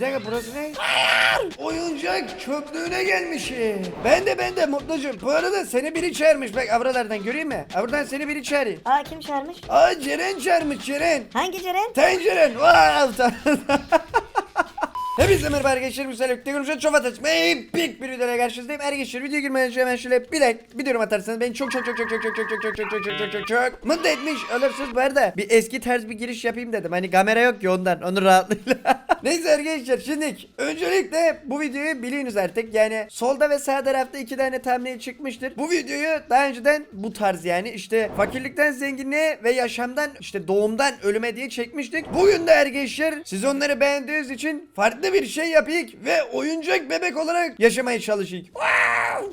Bir dakika burası ne? Oyuncak çöplüğüne gelmişim. Ben de ben de mutlucum. Bu arada seni biri çağırmış. Bak avralardan göreyim mi? Avradan seni biri çağırıyor. Aa kim çağırmış? Aa Ceren çağırmış Ceren. Hangi Ceren? Tenceren. Wow. Hepinize merhaba arkadaşlar. Müsait birlikte konuşacağız. Çok ateş. Epik bir videoya karşınızdayım. Arkadaşlar video girmeden önce hemen şöyle bir like, bir yorum atarsanız beni çok çok çok çok çok çok çok çok çok çok çok çok çok çok mutlu etmiş olursunuz. Bu arada bir eski tarz bir giriş yapayım dedim. Hani kamera yok ya ondan. Onun rahatlığıyla. Neyse arkadaşlar şimdi öncelikle bu videoyu biliyorsunuz artık. Yani solda ve sağ tarafta iki tane thumbnail çıkmıştır. Bu videoyu daha önceden bu tarz yani işte fakirlikten zenginliğe ve yaşamdan işte doğumdan ölüme diye çekmiştik. Bugün de arkadaşlar siz onları beğendiğiniz için farklı bir şey yapayım ve oyuncak bebek olarak yaşamaya çalışayım.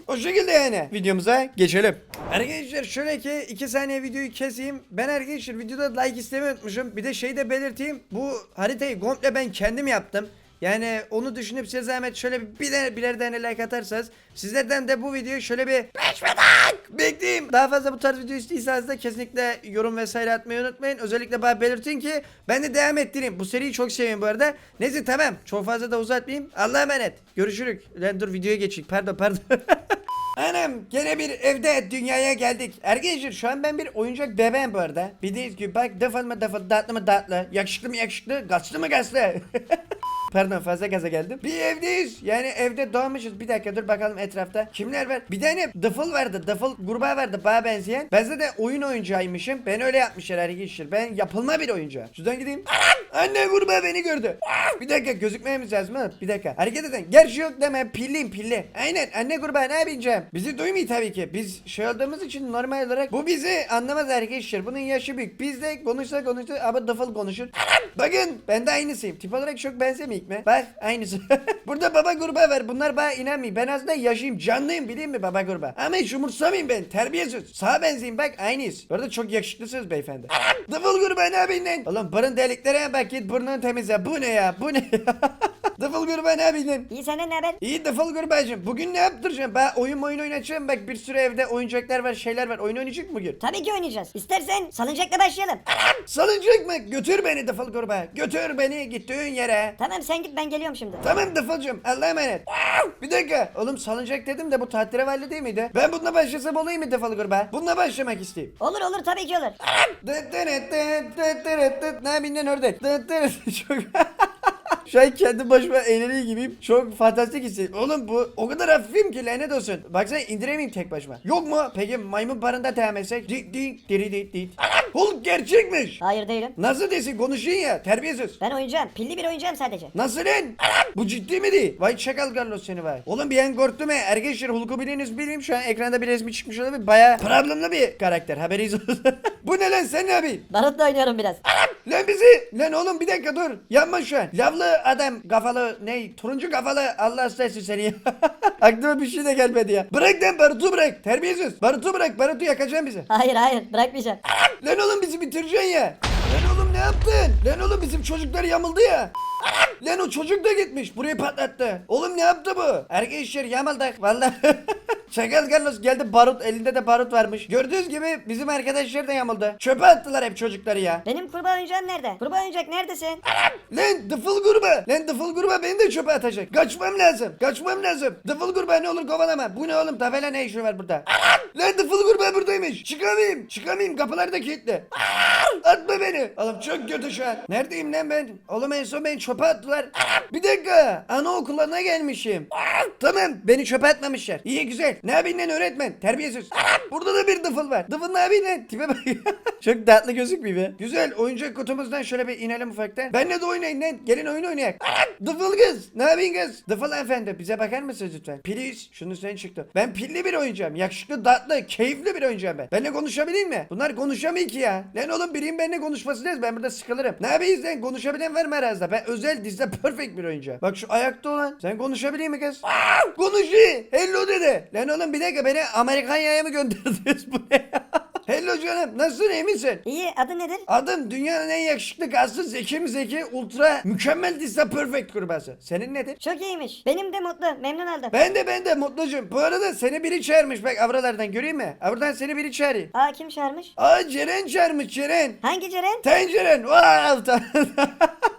O şekilde yani videomuza geçelim. Arkadaşlar şöyle ki 2 saniye videoyu keseyim. Ben arkadaşlar videoda like istemeyi unutmuşum. Bir de şey de belirteyim. Bu haritayı komple ben kendim yaptım. Yani onu düşünüp size zahmet şöyle bir birer, birer tane like atarsanız sizlerden de bu videoyu şöyle bir 5 like bekleyeyim. Daha fazla bu tarz video istiyorsanız da kesinlikle yorum vesaire atmayı unutmayın. Özellikle bana belirtin ki ben de devam ettireyim. Bu seriyi çok seviyorum bu arada. Neyse tamam çok fazla da uzatmayayım. Allah'a emanet. Görüşürük. Lan dur videoya geçeyim. Pardon pardon. Anam gene bir evde dünyaya geldik. Arkadaşlar şu an ben bir oyuncak bebeğim bu arada. Bildiğiniz gibi bak dıfıl mı dıfıl tatlı mı tatlı. Yakışıklı mı yakışıklı gaslı mı gaslı. Pardon fazla gaza geldim. Bir evdeyiz. Yani evde doğmuşuz. Bir dakika dur bakalım etrafta. Kimler var? Bir tane dıfıl vardı. Dıfıl gruba vardı bana benzeyen. Ben de oyun oyuncağıymışım. Ben öyle yapmışlar arkadaşlar. Ben yapılma bir oyuncağı. Şuradan gideyim. Anam! Anne gruba beni gördü. Bir dakika lazım ha. Bir dakika. Hareket edin. Gerçi yok deme. Pilliyim pilli. Aynen. Anne ne yapacağım? Bizi duymuyor tabii ki. Biz şey olduğumuz için normal olarak bu bizi anlamaz arkadaşlar. Bunun yaşı büyük. Biz de konuşsa konuşsa ama dıfıl konuşur. Bakın ben de aynısıyım. Tip olarak çok benzemeyik mi? Bak aynısı. Burada baba gruba var. Bunlar bana inanmıyor. Ben aslında yaşayayım. Canlıyım bileyim mi baba gruba? Ama hiç umursamayayım ben. Terbiyesiz. Sağa benzeyeyim bak aynıyız. Bu arada çok yakışıklısınız beyefendi. Dıfıl gruba ne yapayım lan? Oğlum burun deliklerine bak git burnunu temizle. Bu ne ya? Bu ne ya? Dıfıl yapayım lan? İyi senden ne haber? İyi dıfıl gurbacım. Bugün ne yaptıracağım? Ben oyun oyun oynayacağım. Bak bir sürü evde oyuncaklar var, şeyler var. Oyun oynayacak mı bugün? Tabii ki oynayacağız. İstersen salıncakla başlayalım. Salıncak mı? Götür beni dıfıl gurba. Götür beni gittiğin yere. Tamam sen git ben geliyorum şimdi. Tamam dıfılcım. Allah'a emanet. Bir dakika. Oğlum salıncak dedim de bu tatile valide değil miydi? Ben bununla başlasam olayım mı dıfıl gurba? Bununla başlamak isteyeyim. Olur olur tabii ki olur. Dıt dırıt dıt dıt dırıt dıt. Ne lan orada? Dıt. Çok... Şu an kendi başıma eğleniyor gibiyim. Çok fantastik hissediyorum. Oğlum bu o kadar hafifim ki lanet olsun. Baksana indiremeyim tek başıma. Yok mu? Peki maymun barında devam etsek? Dik dik diri dik dik. Hulk gerçekmiş. Hayır değilim. Nasıl desin konuşuyorsun ya terbiyesiz. Ben oyuncağım. Pilli bir oyuncağım sadece. Nasıl lan? Bu ciddi mi değil? Vay çakal Carlos seni vay. Oğlum bir an korktum he. Arkadaşlar Hulk'u biliniz bileyim. Şu an ekranda bir resmi çıkmış olabilir. Baya problemli bir karakter. Haberiniz olsun. Bu ne lan sen ne yapıyorsun? Barutla oynuyorum biraz. Lan bizi. Lan oğlum bir dakika dur. Yanma şu an. Lavlı adam kafalı ne? Turuncu kafalı Allah ıslah seni. Aklıma bir şey de gelmedi ya. Bırak lan barutu bırak. Terbiyesiz. Barutu bırak. Barutu yakacaksın bizi. Hayır hayır bırakmayacağım. Lan oğlum bizi bitireceksin ya. Lan oğlum ne yaptın? Lan oğlum bizim çocuklar yamıldı ya. Lan o çocuk da gitmiş. Burayı patlattı. Oğlum ne yaptı bu? Arkadaşlar yamıldık vallahi. Çakal Carlos geldi barut elinde de barut varmış. Gördüğünüz gibi bizim arkadaşlar da yamıldı. Çöpe attılar hep çocukları ya. Benim kurbağa oyuncağım nerede? Kurbağa oyuncak neredesin? Lan dıfıl gruba. Lan dıfıl gruba beni de çöpe atacak. Kaçmam lazım. Kaçmam lazım. Dıfıl gruba ne olur kovalama. Bu ne oğlum tabela ne işi var burada? Lan dıfıl gruba buradaymış. Çıkamayayım. Çıkamayayım kapılar da kilitli. Atma beni. Oğlum çok kötü şu an. Neredeyim lan ben? Oğlum en son beni çöpe attılar. Bir dakika. Anaokuluna gelmişim. Tamam beni çöpe atmamışlar. İyi güzel. Ne yapayım lan öğretmen? Terbiyesiz. Burada da bir dıfıl var. Dıfıl ne yapayım lan? Tipe bak. çok tatlı gözükmüyor be. Güzel oyuncak kutumuzdan şöyle bir inelim ufaktan. Benle de oynayın lan. Gelin oyun oynayak. Dıfıl kız. Ne yapayım kız? Dıfıl efendi bize bakar mısınız lütfen? Please. Şunun üstüne çıktı. Ben pilli bir oyuncağım. Yakışıklı, tatlı, keyifli bir oyuncağım ben. Benle konuşabileyim mi? Bunlar konuşamıyor ki ya. Lan oğlum birinin benimle konuşması lazım. Ben burada sıkılırım. Ne yapayım sen? Konuşabilen var mı aranızda? Ben özel dizide perfect bir oyuncağım. Bak şu ayakta olan. Sen konuşabiliyor mi kız? Konuşuyor. Hello dedi. Lan oğlum bir dakika beni Amerikanya'ya mı gönderdiniz bu ne ya? Hello canım. Nasılsın iyi misin? İyi adı nedir? Adım dünyanın en yakışıklı gazlı zeki mi zeki ultra mükemmel dizide perfect kurbağası. Senin nedir? Çok iyiymiş. Benim de mutlu. Memnun oldum. Ben de ben de mutlucum. Bu arada seni biri çağırmış bak avralardan göreyim mi? Avradan seni biri çağırıyor. Aa kim çağırmış? Aa Ceren çağırmış Ceren. Hangi Ceren? Tenceren. Wow.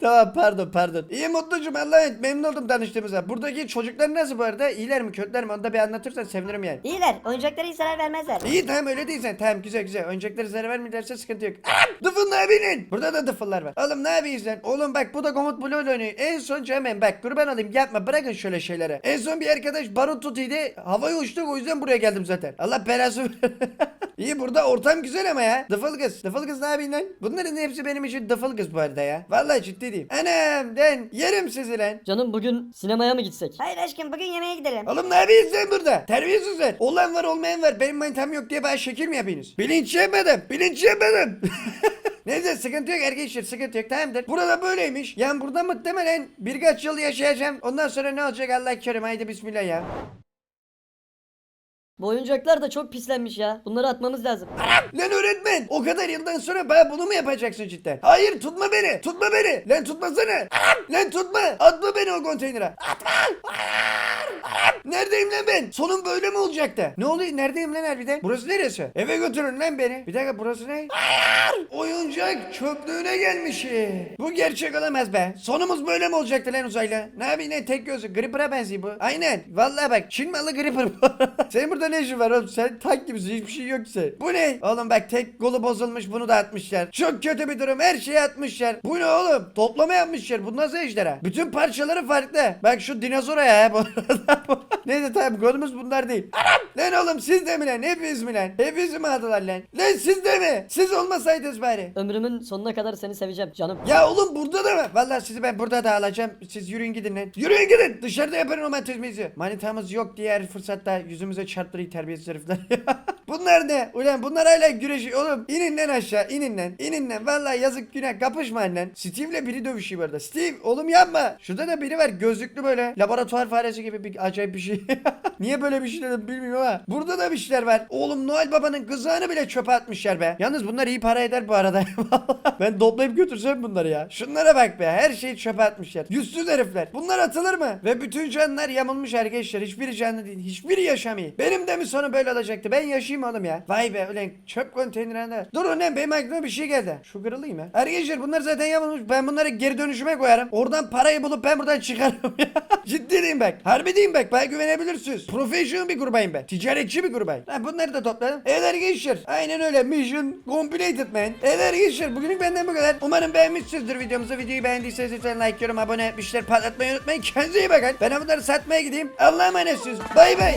tamam pardon pardon. İyi mutlucum Allah'a emanet memnun oldum tanıştığımıza. Buradaki çocuklar nasıl bu arada? İyiler mi kötüler mi? Onu da bir anlatırsan sevinirim yani. İyiler. Oyuncaklara hiç zarar vermezler. İyi tamam öyle değilsen tamam güzel güzel. Oyuncakları zarar vermeyecekse sıkıntı yok. Ah! Dıfıl abinin. Burada da dıfıllar var. Oğlum ne yapıyorsun sen? Oğlum bak bu da komut bloğu oynuyor. En son hemen bak kurban olayım yapma bırakın şöyle şeylere. En son bir arkadaş barut tutuydu. Havaya uçtuk o yüzden buraya geldim zaten. Allah belası İyi burada ortam güzel ama ya. Dıfıl kız. Dıfıl kız ne yapıyorsun lan? Bunların hepsi benim için dıfıl kız bu arada ya. Vallahi ciddi diyeyim. Anam den yerim sizi lan. Canım bugün sinemaya mı gitsek? Hayır aşkım bugün yemeğe gidelim. Oğlum ne yapıyorsun sen burada? Terbiyesizler. Olan var olmayan var. Benim manitam yok diye bana şekil mi yapıyorsunuz? Bilinç yemedim. Bilinç yemedim. Neyse sıkıntı yok arkadaşlar sıkıntı yok tamamdır. Burada böyleymiş. Yani burada muhtemelen birkaç yıl yaşayacağım. Ondan sonra ne olacak Allah kerim haydi bismillah ya. Bu oyuncaklar da çok pislenmiş ya. Bunları atmamız lazım. Lan öğretmen o kadar yıldan sonra bana bunu mu yapacaksın cidden? Hayır tutma beni tutma beni. Lan tutmasana. Lan tutma. Atma beni o konteynere. Atma. Neredeyim lan ben? Sonum böyle mi olacaktı? Ne oluyor? Neredeyim lan harbiden? Burası neresi? Eve götürün lan beni. Bir dakika burası ne? Hayır. Oyuncak çöplüğüne gelmiş. Bu gerçek olamaz be. Sonumuz böyle mi olacaktı lan uzaylı? Ne yapayım ne tek gözü? Gripper'a benziyor bu. Aynen. Vallahi bak Çin malı Gripper bu. Senin burada ne işin var oğlum? Sen tank gibisin. Hiçbir şey yok ki. Bu ne? Oğlum bak tek kolu bozulmuş. Bunu da atmışlar. Çok kötü bir durum. Her şeyi atmışlar. Bu ne oğlum? Toplama yapmışlar. Bu nasıl ejderha? Bütün parçaları farklı. Bak şu dinozora ya bu arada. Neyse tamam konumuz bunlar değil. Anam! Lan oğlum siz de mi lan? Hepiniz mi lan? Hepiniz mi aldılar lan? Lan siz de mi? Siz olmasaydınız bari. Ömrümün sonuna kadar seni seveceğim canım. Ya oğlum burada da mı? Vallahi sizi ben burada da alacağım. Siz yürüyün gidin lan. Yürüyün gidin. Dışarıda yapın romantizmizi. Manitamız yok diğer fırsatta yüzümüze çarptırıyor terbiyesiz herifler. bunlar ne? Ulan bunlar hala güreşiyor. Oğlum inin lan aşağı. inin lan. inin lan. Vallahi yazık günah. Kapışmayın lan. Steve'le biri dövüşüyor bu arada. Steve oğlum yapma. Şurada da biri var. Gözlüklü böyle. Laboratuvar faresi gibi bir acayip bir şey. Niye böyle bir şey dedim bilmiyorum ama. Burada da bir şeyler var. Oğlum Noel Baba'nın kızağını bile çöpe atmışlar be. Yalnız bunlar iyi para eder bu arada. ben toplayıp götürsem bunları ya. Şunlara bak be. Her şeyi çöpe atmışlar. Yüzsüz herifler. Bunlar atılır mı? Ve bütün canlılar yamulmuş arkadaşlar. Hiçbiri canlı değil. Hiçbiri yaşamıyor. Benim de mi sonu böyle olacaktı? Ben yaşayayım oğlum ya. Vay be ulan çöp konteynerinde. Durun lan benim aklıma bir şey geldi. Şu kırılayım ha. Arkadaşlar bunlar zaten yamulmuş. Ben bunları geri dönüşüme koyarım. Oradan parayı bulup ben buradan çıkarım. Ciddi diyeyim bak. Harbi diyeyim bak. Bana güvenebilirsiniz. Professional bir grubayım ben. Ticaretçi bir grubayım. Ha, bunları da topladım. Evet arkadaşlar. Aynen öyle. Mission completed man. Evet arkadaşlar. Bugünlük benden bu kadar. Umarım beğenmişsinizdir videomuzu. Videoyu beğendiyseniz lütfen like, yorum, abone, şeyler patlatmayı unutmayın. Kendinize iyi bakın. Ben bunları satmaya gideyim. Allah'a emanetsiniz. Bay bay.